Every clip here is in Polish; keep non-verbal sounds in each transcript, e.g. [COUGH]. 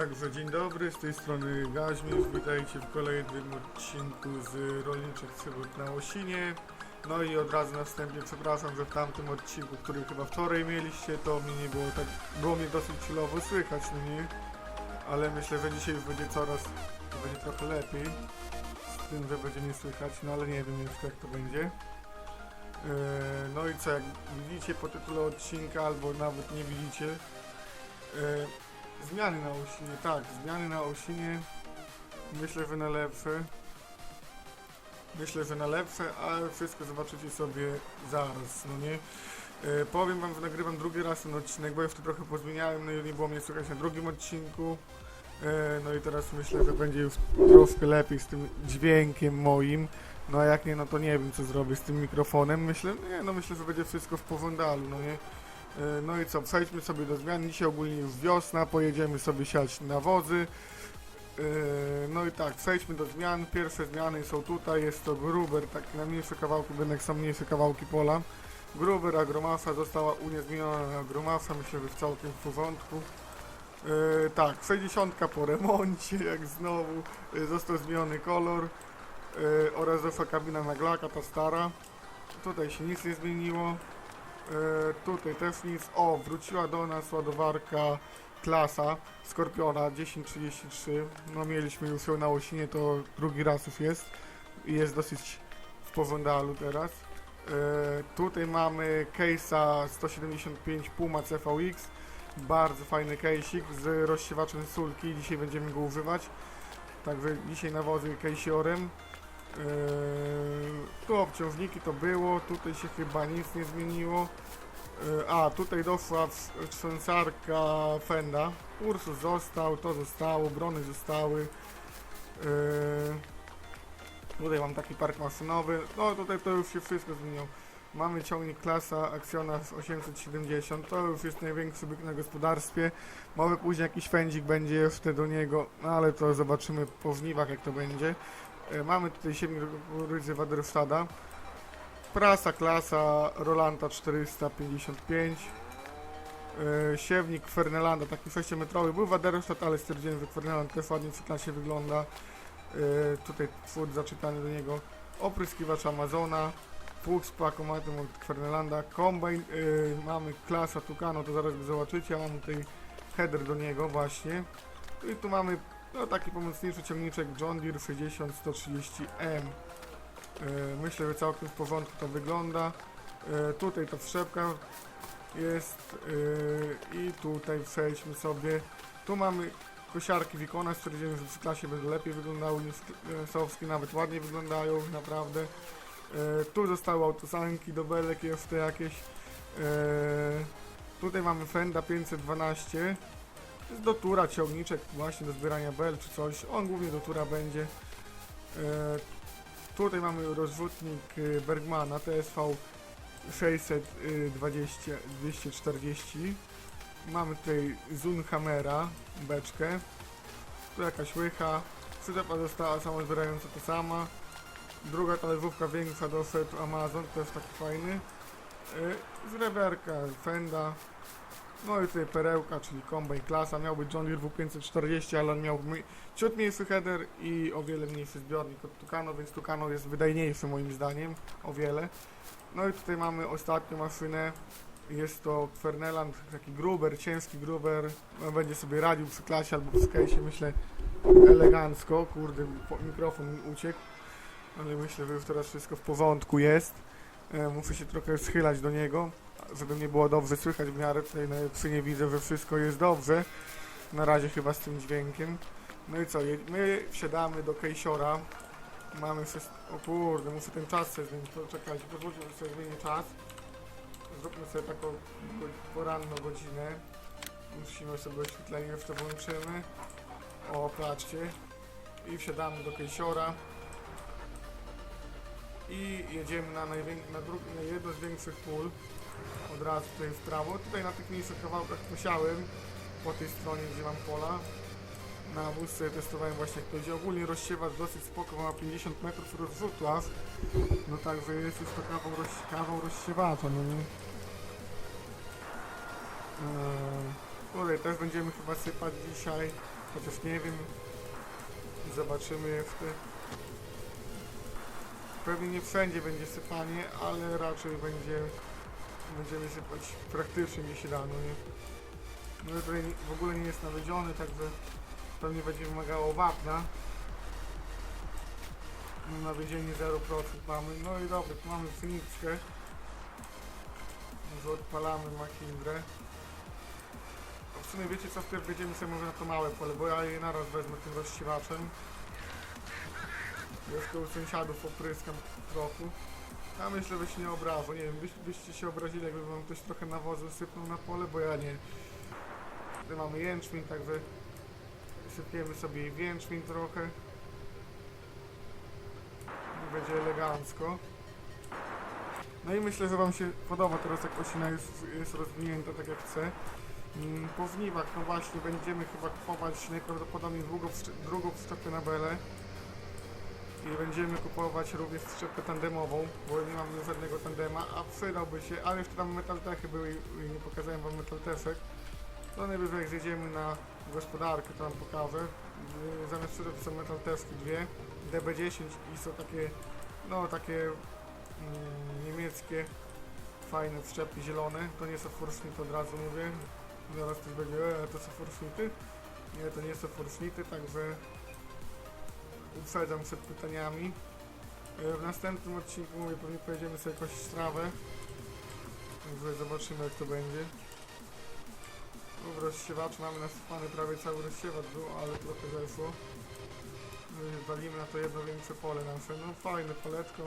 Także dzień dobry, z tej strony Gaźmisz, witajcie w kolejnym odcinku z Rolniczych Przygód na Łosinie. No i od razu na wstępie przepraszam, że w tamtym odcinku, który chyba wczoraj mieliście, to mnie nie było tak, było mnie dosyć chillowo słychać, no nie? Ale myślę, że dzisiaj już będzie coraz, będzie trochę lepiej z tym, że będzie mnie słychać, no ale nie wiem jeszcze jak to będzie. Eee, No i co, jak widzicie po tytule odcinka, albo nawet nie widzicie, eee, Zmiany na Osinie, tak, zmiany na Osinie. Myślę, że na lepsze. Myślę, że na lepsze, ale wszystko zobaczycie sobie zaraz, no nie? E, powiem wam, że nagrywam drugi raz ten odcinek, bo jeszcze trochę pozmieniałem, no i nie było mnie słychać na drugim odcinku. E, no i teraz myślę, że będzie już troszkę lepiej z tym dźwiękiem moim. No a jak nie, no to nie wiem co zrobię z tym mikrofonem. Myślę, nie, no myślę, że będzie wszystko w pożądalu, no nie? E, No i co, przejdźmy sobie do zmian. Dzisiaj ogólnie już wiosna, pojedziemy sobie siać nawozy. E, No i tak, przejdźmy do zmian. Pierwsze zmiany są tutaj, jest to gruber, tak na mniejsze kawałki, będą są mniejsze kawałki pola. Gruber agromasa została u mnie zmieniona na agromasa, myślę, że w całkiem porządku. E, tak, 60 po remoncie, [LAUGHS] jak znowu, e, został zmieniony kolor e, oraz została kabina na glaka, ta stara. Tutaj się nic nie zmieniło. E, tutaj też nic. O, wróciła do nas ładowarka klasa Skorpiona 1033. No mieliśmy już ją na Łosinie, to drugi raz już jest. I jest dosyć w pożądalu teraz. E, tutaj mamy case'a 175 Puma CVX. Bardzo fajny case'ik z rozsiewaczem sulki. Dzisiaj będziemy go używać. Także dzisiaj nawozy case'orem. Eee, tu obciążniki to było, tutaj się chyba nic nie zmieniło. Eee, a, tutaj doszła trzęsarka Fenda. Ursus został, to zostało, brony zostały. Eee, tutaj mam taki park maszynowy. No tutaj to już się wszystko zmieniło. Mamy ciągnik klasa Acciona 870, to już jest największy byk na gospodarstwie. Może później jakiś fędzik będzie jeszcze do niego, no ale to zobaczymy po żniwach jak to będzie. E, Mamy tutaj siewnik kukurydzy Wadersztada. Prasa klasa Rolanta 455. E, Siewnik Fernelanda, taki 6-metrowy. Był Wadersztad, ale stwierdziłem, że Ferneland też ładnie przy klasie wygląda. E, Tutaj twór zaczytany do niego. Opryskiwacz Amazona. Pług z pakomatem od Fernelanda. Kombajn. e, Mamy klasa Tucano, to zaraz zobaczycie. Mam tutaj header do niego właśnie. I tu mamy no taki pomocniczy ciągniczek John Deere 60-130M. E, myślę, że całkiem w porządku to wygląda. E, tutaj ta wszczepka jest e, i tutaj przejdźmy sobie. Tu mamy kosiarki Wikona, stwierdziłem, że w klasie będą lepiej wyglądały niż e, Sowskie, nawet ładnie wyglądają naprawdę. Tu zostały autosanki do belek jeszcze jakieś. Tutaj mamy Fenda 512. Jest do tura ciągniczek właśnie do zbierania bel czy coś. On głównie do tura będzie. E, tutaj mamy rozrzutnik e, Bergmana TSV 620 240. Mamy tutaj Zunhammera beczkę. Tu jakaś łycha. Przyczepa została samozbierająca to sama. Druga talerzówka większa do setu Amazon, też taki fajny. E, Z rewerka Fenda. No i tutaj perełka, czyli kombajn klasa, miał być John Deere W540, ale on miał mi- ciut mniejszy header i o wiele mniejszy zbiornik od Tucano, więc Tucano jest wydajniejszy moim zdaniem, o wiele. No i tutaj mamy ostatnią maszynę, jest to Ferneland, taki gruber, ciężki gruber, no, będzie sobie radził przy klasie albo przy case'ie, myślę elegancko, kurde, mikrofon mi uciekł, ale myślę, że już teraz wszystko w porządku jest. E, muszę się trochę schylać do niego żeby mnie było dobrze słychać w miarę tutaj na nie widzę, że wszystko jest dobrze. Na razie chyba z tym dźwiękiem. No i co, my wsiadamy do Kejsiora. Mamy wszystko... O kurde, muszę ten czas sobie zmienić. Poczekajcie, pozwólcie, że sobie zmienię czas. Zróbmy sobie taką poranną godzinę. Musimy sobie oświetlenie jeszcze włączymy. O, patrzcie. I wsiadamy do Kejsiora. I jedziemy na, na, na jedno z większych pól od razu tutaj w prawo. Tutaj na tych mniejszych kawałkach posiałem po tej stronie, gdzie mam pola. Na wózce testowałem właśnie jak to. Ogólnie rozsiewacz dosyć spoko, ma 50 metrów rozrzutu aż. No także jest już to kawał, roz, kawał rozsiewacza, no nie? Eee, tutaj też będziemy chyba sypać dzisiaj. Chociaż nie wiem. Zobaczymy jeszcze. Pewnie nie wszędzie będzie sypanie, ale raczej będzie będziemy sypać praktycznie gdzie się da, no nie? No tutaj w ogóle nie jest nawiedziony, także pewnie będzie wymagało wapna. No, nawiedzienie 0% mamy. No i dobra, tu mamy cyniczkę. Może odpalamy makindrę. No w sumie wiecie co, wpierw będziemy sobie może na to małe pole, bo ja je naraz wezmę tym rozsiewaczem. Jeszcze u sąsiadów opryskam trochę. Ja myślę, że się nie obrażą. Nie wiem, byś, byście się obrazili, jakby wam ktoś trochę nawozu sypnął na pole, bo ja nie. Tutaj mamy jęczmień, także sypiemy sobie jęczmień trochę. Będzie elegancko. No i myślę, że wam się podoba teraz jak osina jest, jest rozwinięta tak jak chcę. Mm, Po żniwach, no właśnie, będziemy chyba kupować najprawdopodobniej drugą, drugą wszczepę na belę. I będziemy kupować również szczepę tandemową, bo nie mamy żadnego tandema, a przydałby się, ale jeszcze tam metaltechy były i nie pokazałem wam metalteszek. To najwyżej jak zjedziemy na gospodarkę, to wam pokażę. Yy, Zamiast szczepy są metalteszki dwie, DB10 i są takie, no takie mm, niemieckie, fajne wszczepy zielone. To nie są forsznity, od razu mówię. Zaraz ktoś będzie, e, to są forsznity? Nie, to nie są forsznity, także uprzedzam przed pytaniami. E, W następnym odcinku mówię, pewnie pojedziemy sobie jakąś strawę. Także zobaczymy jak to będzie. Tu w rozsiewaczu mamy nasypany prawie cały rozsiewacz był, ale trochę zeszło. E, Walimy na to jedno większe pole nasze. No fajne poletko.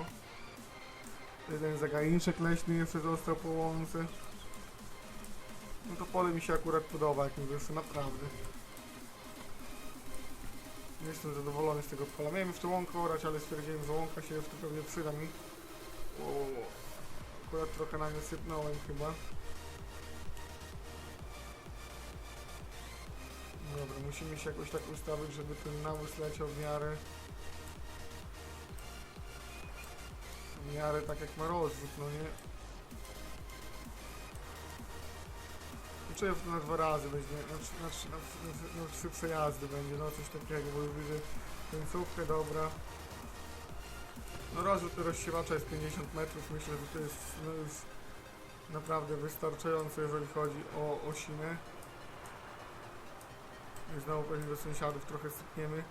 Jeden zagajniczek leśny jeszcze został po łące. No to pole mi się akurat podoba, jak mi wyszło, naprawdę. Jestem zadowolony z tego pola. Miałem jeszcze łąkę orać, ale stwierdziłem, że łąka się jeszcze pewnie przyda mi. O, akurat trochę na nie sypnąłem chyba. Dobra, musimy się jakoś tak ustawić, żeby ten nawóz leciał w miarę... W miarę tak jak ma rozrzut, no nie? Znaczy na dwa razy będzie, na, trzy- na, trzy- na, trzy- na, trzy przejazdy będzie, no coś takiego, bo już widzę końcówkę, dobra. No rozrzut rozsiewacza jest 50 metrów, myślę, że to jest no już naprawdę wystarczająco, jeżeli chodzi o osinę. I znowu pewnie do sąsiadów trochę sypniemy.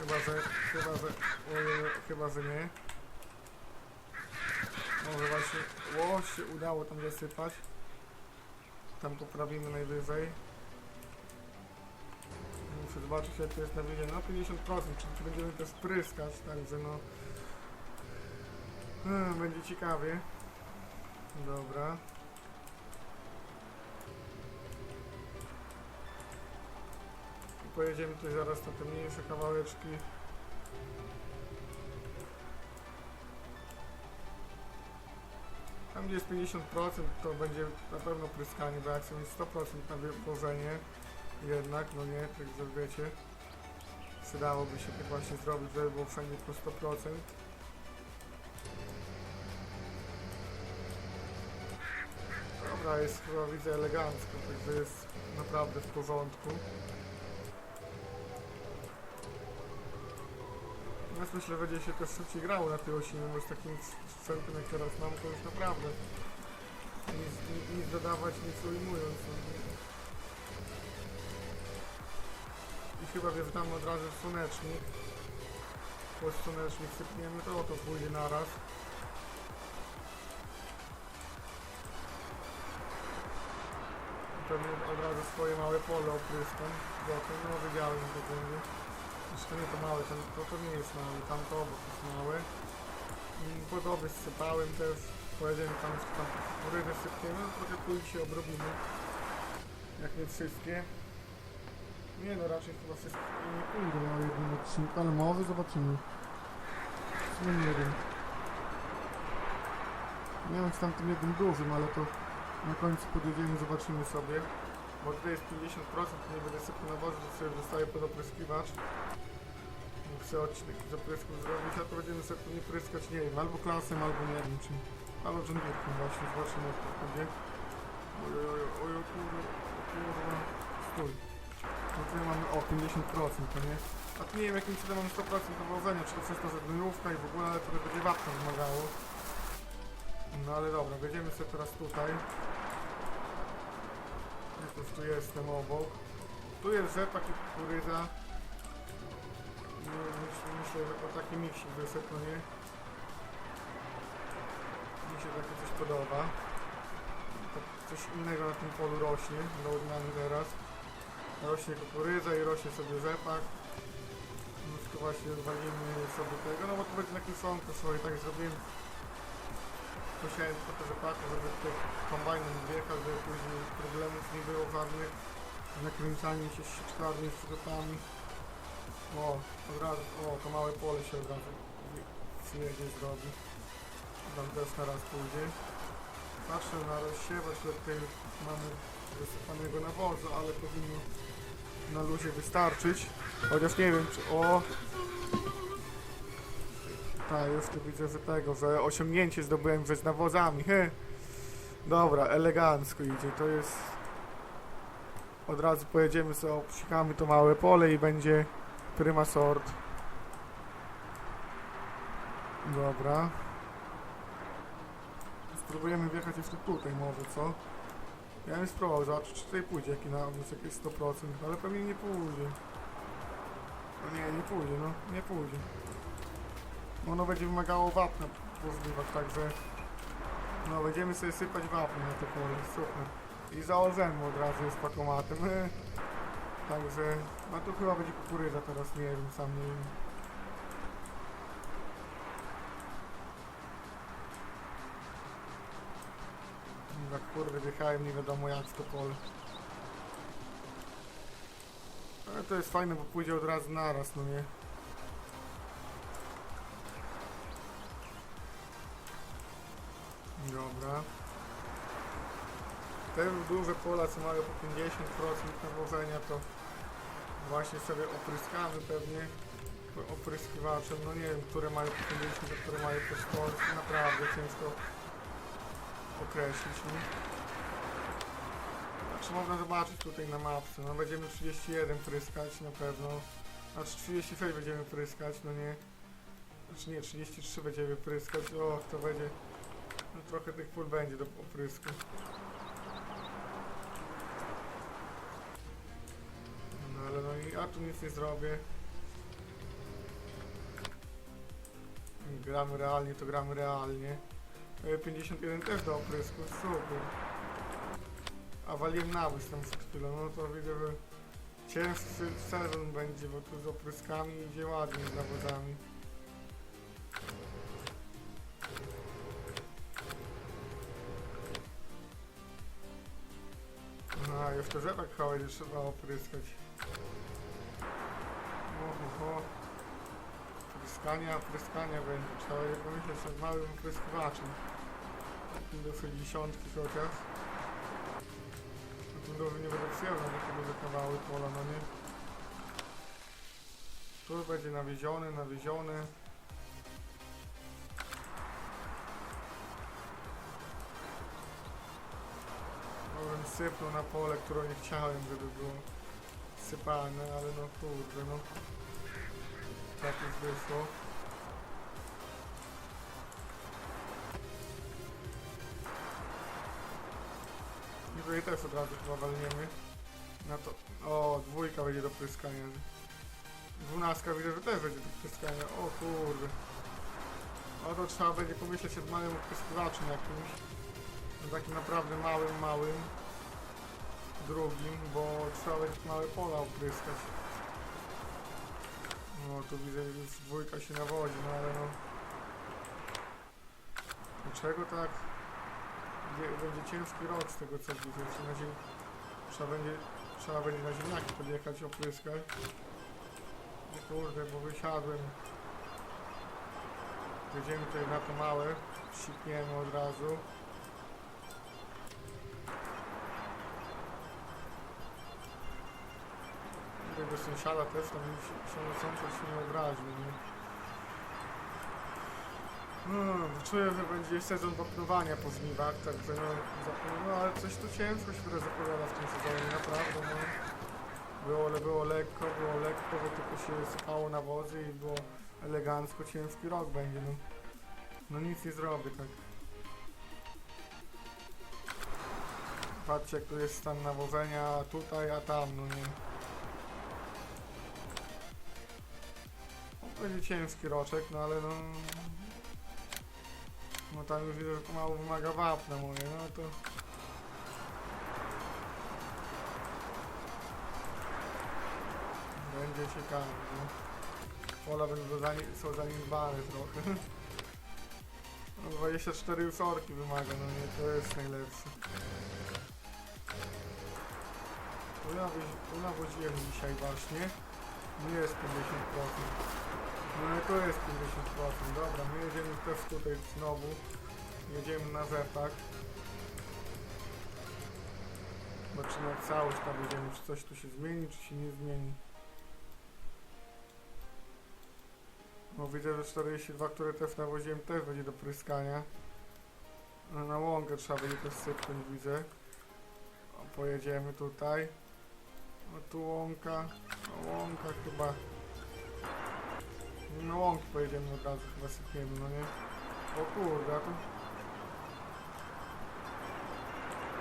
Chyba, że, chyba, że, ojej, chyba, że nie. Może właśnie, ło, się udało tam zasypać. Tam poprawimy najwyżej. Muszę zobaczyć jak to jest na wydział. No 50%, czyli czy będziemy też pryskać, także no... Hmm, będzie ciekawie. Dobra. I pojedziemy tutaj zaraz na te mniejsze kawałeczki. Tam gdzie jest 50% to będzie na pewno pryskanie, bo jak są jest 100% na wypożenie jednak, no nie, tak że wiecie, przydałoby się tak właśnie zrobić, żeby było wszędzie po 100%. Dobra, jest chyba widzę elegancko, także jest naprawdę w porządku. Natomiast myślę, że będzie się też szybciej grało na tej osinie, bo z takim sprzętem jak teraz mam, to już naprawdę nic, nic, dodawać, nic ujmując. no. I chyba wjeżdżamy od razu w słonecznik. Po słonecznik sypniemy, to to pójdzie naraz. I Pewnie od razu swoje małe pole opryskam. Zatem, no wiedziałem, że to nie to małe, ten, to, to nie jest małe, tamto obok jest małe. I Podoby sypałem też, powiedziałem tam, że tam ryby sypniemy, no trochę dzisiaj obrobimy. Jak nie wszystkie. Nie no, raczej chyba wszystkie nie pójdą na jednym odcinku, ale może zobaczymy. Sumie nie wiem. Miałem z tamtym jednym dużym, ale to na końcu podjedziemy, zobaczymy sobie. Bo tutaj jest 50%, to nie będę sypał na wodzie, to sobie zostaje pod opryskiwacz. Chcę odcinek z oprysków zrobić, a to będziemy sobie pewnie pryskać, nie wiem, albo klasem, albo nie wiem czym. Albo dżungierką właśnie, zobaczymy jak to będzie. Oj, oj, oj, kurwa, kurwa, stój. No sobie mamy o 50%, to nie? A tu nie wiem jakim cudem mamy 100% nawożenia, czy to przez to, że gnojówka i w ogóle, ale to będzie wapno wymagało. No ale dobra, wejdziemy sobie teraz tutaj. Jakoś tu jestem obok. Tu jest rzepak i kukurydza. Myślę, że o taki miksik wysyp, no nie? Mi się takie coś podoba. Tak coś innego na tym polu rośnie, do odmiany teraz. Rośnie kukurydza i rośnie sobie rzepak. No to właśnie odwalimy sobie tego, no bo to będzie na kiszonkę sobie, tak zrobiłem. Posiałem trochę rzepaku, żeby tutaj kombajnem wjechał, żeby później problemów nie było żadnych. z Nakręcaniem się sieczkarni, z przyczepami. O, od razu, o, to małe pole się od razu zjedzie, zrobi. Tam też teraz pójdzie. Patrzę na rozsiewacz, tutaj mamy wysypanego nawozu, ale powinno na luzie wystarczyć. Chociaż nie wiem, czy... O! Tak, już tu widzę, że tego, że osiągnięcie zdobyłem z nawozami, he! Dobra, elegancko idzie, to jest... Od razu pojedziemy sobie, obsikamy to małe pole i będzie prima sort. Dobra. Spróbujemy wjechać jeszcze tutaj może, co? Ja bym spróbował zobaczyć, czy tutaj pójdzie jaki nawóz, jakieś 100%, ale pewnie nie pójdzie. No nie, nie pójdzie, no, nie pójdzie. Ono będzie wymagało wapna po zbiwach, także... No, będziemy sobie sypać wapno na to pole, super. I za Olzemu od razu jest pakomatem, [LAUGHS] Także, no tu chyba będzie kukurydza teraz, nie wiem, sam nie wiem. Jak kurde wjechałem nie wiadomo jak to pole. Ale to jest fajne, bo pójdzie od razu naraz, no nie? Te duże pola, co mają po 50% nawożenia, to właśnie sobie opryskamy pewnie opryskiwaczem. No nie wiem, które mają po 50, a które mają po 100. jest Naprawdę ciężko określić, nie? Znaczy można zobaczyć tutaj na mapce, no będziemy 31 pryskać na pewno. Znaczy 36 będziemy pryskać, no nie. Znaczy nie, 33 będziemy pryskać, o to będzie... No trochę tych pól będzie do oprysku. Tu nic nie zrobię. Gramy realnie, to gramy realnie. E, 51 też do oprysku, super. A waliłem nawóz tam przed chwilą, no to widzę, że ciężki sezon będzie, bo tu z opryskami idzie ładnie z nawozami. Aha, jeszcze rzepak będzie trzeba opryskać. Pryskania, pryskania będzie. Trzeba będzie pomyśleć nad małym opryskiwaczem. Takim dosyć dziesiątki chociaż. Dobrze nie będę przyjął na takie duże kawały pola, no nie? Tu będzie nawieziony, nawieziony. Może mi sypnął na pole, które nie chciałem, żeby było sypane, ale no kurde, no. Tak już wyszło. Tutaj też od razu chyba walniemy. Na to. O, dwójka będzie do pryskania. Dwunastka widzę, że też będzie do pryskania. O kurde. O to trzeba będzie pomyśleć nad małym opryskiwaczem jakimś. No takim naprawdę małym, małym. Drugim, bo trzeba będzie małe pola opryskać. No tu widzę, że dwójka się nawodzi, no ale no. Dlaczego tak? Będzie, ciężki rok z tego co widzę. Na ziem... Trzeba będzie, trzeba będzie na ziemniaki podjechać opryskać. No kurde, bo wysiadłem. Jedziemy tutaj na to małe. Sikniemy od razu. Tego sąsiada też tam się, sąsiad się nie obraził, nie? No, czuję, że będzie sezon wapnowania po żniwach, także no, zapewne, no ale coś tu ciężko się zapowiada w tym sezonie, naprawdę, no. Było, było lekko, było lekko, bo tylko się sypało na wozy i było elegancko, ciężki rok będzie, no. No nic nie zrobię, tak. Patrzcie, jak tu jest stan nawożenia, tutaj, a tam, no nie. Będzie ciężki roczek, no ale no... No tam już widzę, że pomału wymaga wapna moje, no to... Będzie ciekawe, no. Pola będą zani- są zaniedbane trochę. [LAUGHS] No 24 sorki wymaga, no nie, to jest najlepsze. Nawoziłem dzisiaj właśnie. Nie jest 50%. No ale to jest 50%, dobra, my jedziemy też tutaj znowu. Jedziemy na zepach. Zobaczymy całość tam jedziemy, czy coś tu się zmieni, czy się nie zmieni. Bo widzę, że 42, które też nawoziłem, też będzie do pryskania. No, na łąkę trzeba będzie też sypnąć, widzę. O, pojedziemy tutaj. No tu łąka. No łąka chyba. Na łąki pojedziemy od razu, chyba sypniemy, no nie? O kurde, a tu...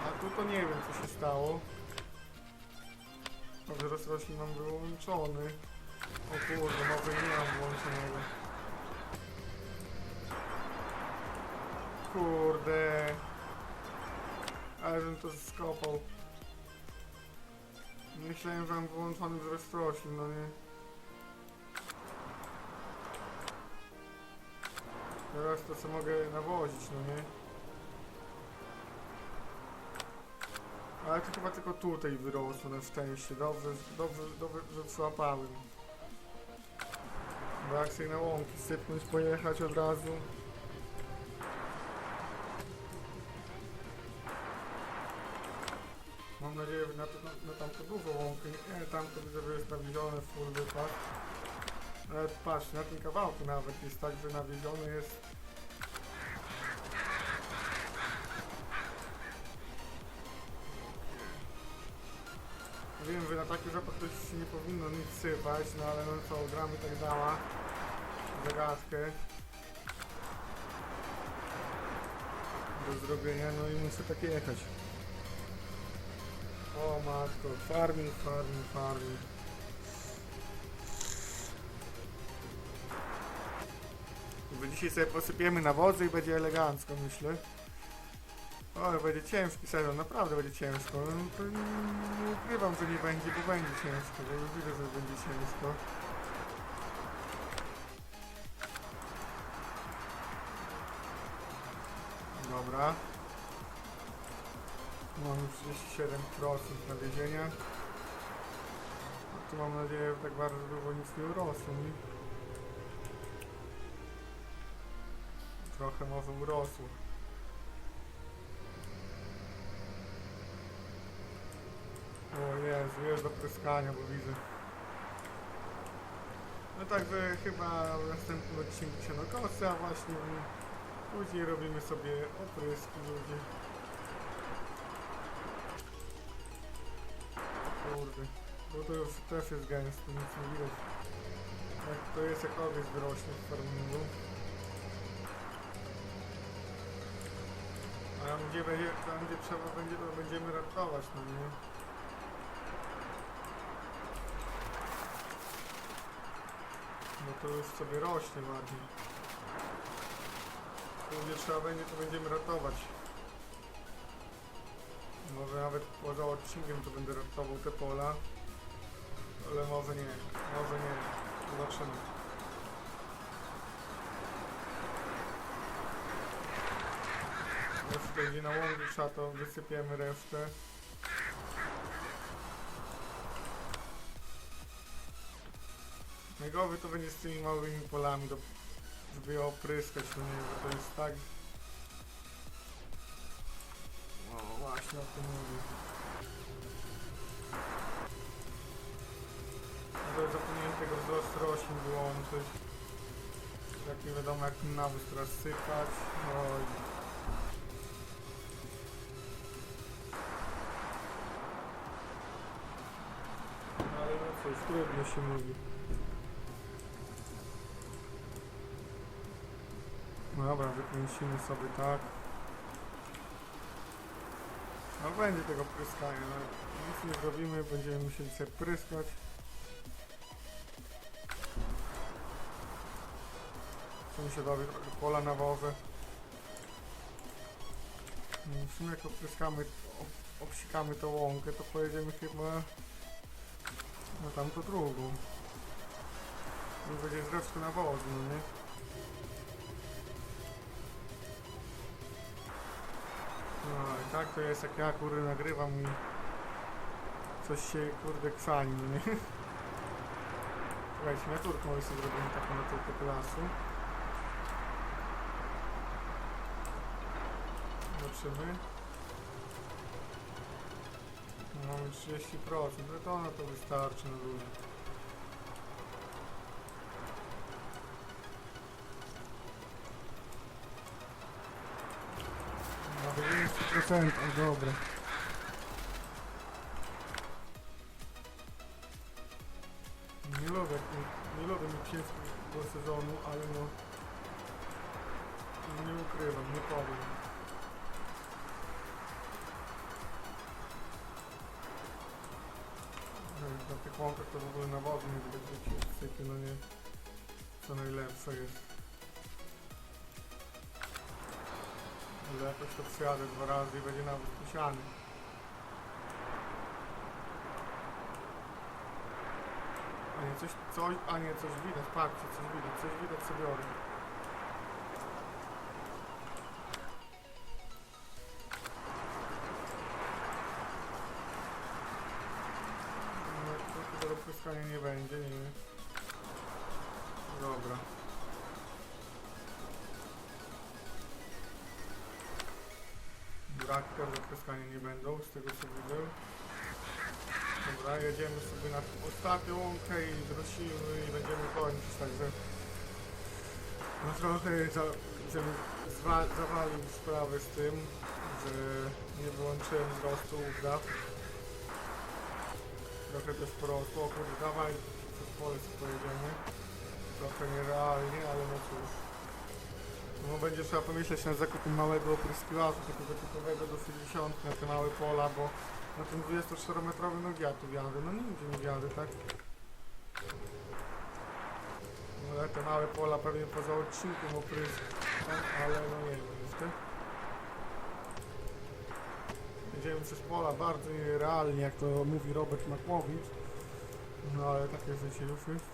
A tu to nie wiem co się stało. Wzrost roślin mam wyłączony. O kurde, może nie mam włączonego. Kurde. Ale bym to skopał. Myślałem, że mam wyłączony wzrost roślin, no nie. Teraz to co mogę nawozić, no nie. Ale to chyba tylko tutaj wyrosło na szczęście. Dobrze, dobrze, dobrze, że przyłapałem. Bo jak sobie na łąki sypnąć, pojechać od razu. Mam nadzieję, że na, na, na tamto dużo łąki. Nie, tam to widzę, że jest nawiezione full wypad. Patrz, na tym kawałku nawet jest tak, że nawieziony jest Wiem, że na taki zapach to się nie powinno nic sypać, no ale no co, gramy tak dała. Zagadkę. Do zrobienia, no i muszę tak jechać. O matko, farming, farming, farming. Dzisiaj sobie posypiemy na wodzy i będzie elegancko, myślę. O, będzie ciężki sezon, naprawdę będzie ciężko. No, nie, ukrywam, że nie będzie, bo będzie ciężko, bo już widzę, że będzie ciężko. Dobra. Mam już 37% nawiezienia. No, tu mam nadzieję, że tak bardzo długo nic nie urosło. Trochę może urosło. O Jezu, jest do pryskania, bo widzę. No także chyba w następnym odcinku się nokosy, a właśnie później robimy sobie opryski ludzie. Kurde, bo to już też jest gęsto, nic nie widać. Jak to jest jak owiec wyrośnie w farmingu. Tam gdzie będzie, tam gdzie trzeba będzie, to będziemy ratować, no nie? No to już sobie rośnie ładnie. Tu gdzie trzeba będzie, to będziemy ratować. Może nawet poza odcinkiem to będę ratował te pola. Ale może nie, może nie. Zobaczymy. Będzie na łąku trzeba to wysypiemy resztę. Najgorzej to będzie z tymi małymi polami, do, żeby je opryskać, no nie, bo to jest tak... O, właśnie o tym mówię. No to zapomniałem tego wzrost roślin wyłączyć. Jak nie wiadomo jak nawóz teraz sypać. Oj. Trudno się mówi. No dobra, wykręcimy sobie tak. No będzie tego pryskania, no. Nic nie zrobimy, będziemy musieli sobie pryskać. Sąsiadowi trochę pola nawozę. No, W sumie jak opryskamy, ob- obsikamy tą łąkę, to pojedziemy chyba na tamtą drugą. No będzie z resztą nawozu, no nie? No i tak to jest jak ja kurde nagrywam i coś się kurde ksani, no nie? Słuchajcie, miniaturkę może sobie zrobimy taką naturkę lasu. Zobaczymy. No, 30%, no to to wystarczy na ludzie. Nawet 90%, o dobra. Nie lubię, nie lubię ciężkiego sezonu, ale no nie ukrywam, nie powiem. Na łąkach to w ogóle nawozu nie widać, że ci sypie, no nie co najlepsze jest. Ale jakoś to przyjadę dwa razy i będzie nawet posiany. A nie coś, coś, a nie coś widać, patrzcie, coś widać, coś widać co biorę. Pryskania nie będzie, nie. Dobra. Brakka pryskania nie będą, z tego co widzę. Dobra, jedziemy sobie na ostatnią łąkę i wrócimy i będziemy kończyć, także no trochę za, żebym zwa, zawalił sprawę z tym, że nie wyłączyłem wzrostu upraw. Trochę też porosło, kurde, dawaj przez sobie pojedziemy. Trochę nierealnie, ale no cóż. No będzie trzeba pomyśleć nad zakupem małego opryskiwacza, takiego typowego do 60 na te małe pola, bo na tym 24-metrowym no ja tu wjadę, no nigdzie nie wjadę, tak? No ale te małe pola pewnie poza odcinkiem opryskam, ale no nie wiem jeszcze. Jedziemy przez pola bardzo nierealnie, jak to mówi Robert Makłowicz. No ale takie życie już jest.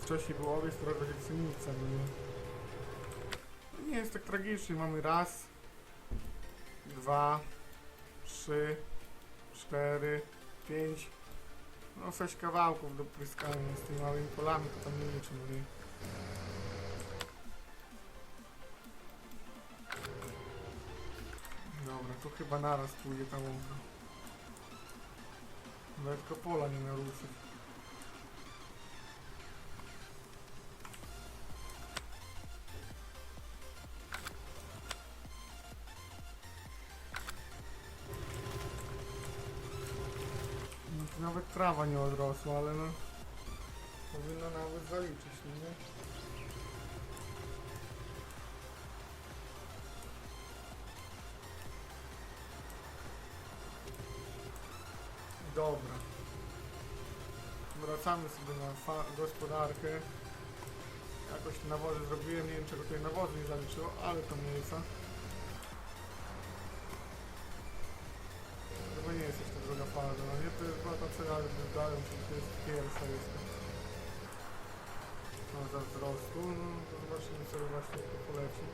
Wcześniej był owiec, teraz będzie pszenica, nie. Jest tak tragicznie, mamy raz, dwa, trzy, cztery, pięć, no sześć kawałków do pryskania z tymi małymi polami, to tam nie liczę, Dobra, to chyba naraz pójdzie ta łąka. Nawet pola nie naruszy. Nawet trawa nie odrosła, ale no powinno nawet zaliczyć, no nie? Gospodarkę. Jakoś nawozy zrobiłem, nie wiem czego tutaj nawozy nie zaliczyło, ale to mniejsza. Chyba nie jest jeszcze druga faza, no nie? To jest była ta co ja wydają się, to jest pierwsza jeszcze. Faza wzrostu, no to zobaczymy sobie właśnie to poleci.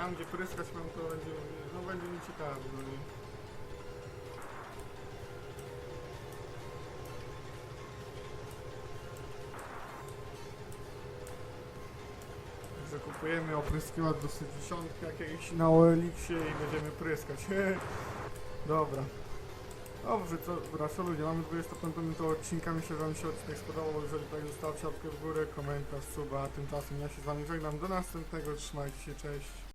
Tam gdzie pryskać mam to będzie, no będzie mi ciekawe, no? Zakupujemy opryskiwacz do 60 jakiejś na OLX-ie i będziemy pryskać. [LAUGHS] Dobra. Dobrze, dobra, co ludzie, mamy 25 minut odcinka, myślę, że wam się odcinek spodobał, jeżeli tak zostawcie łapkę w górę, komentarz, suba, a tymczasem ja się z wami żegnam, do następnego, trzymajcie się, cześć.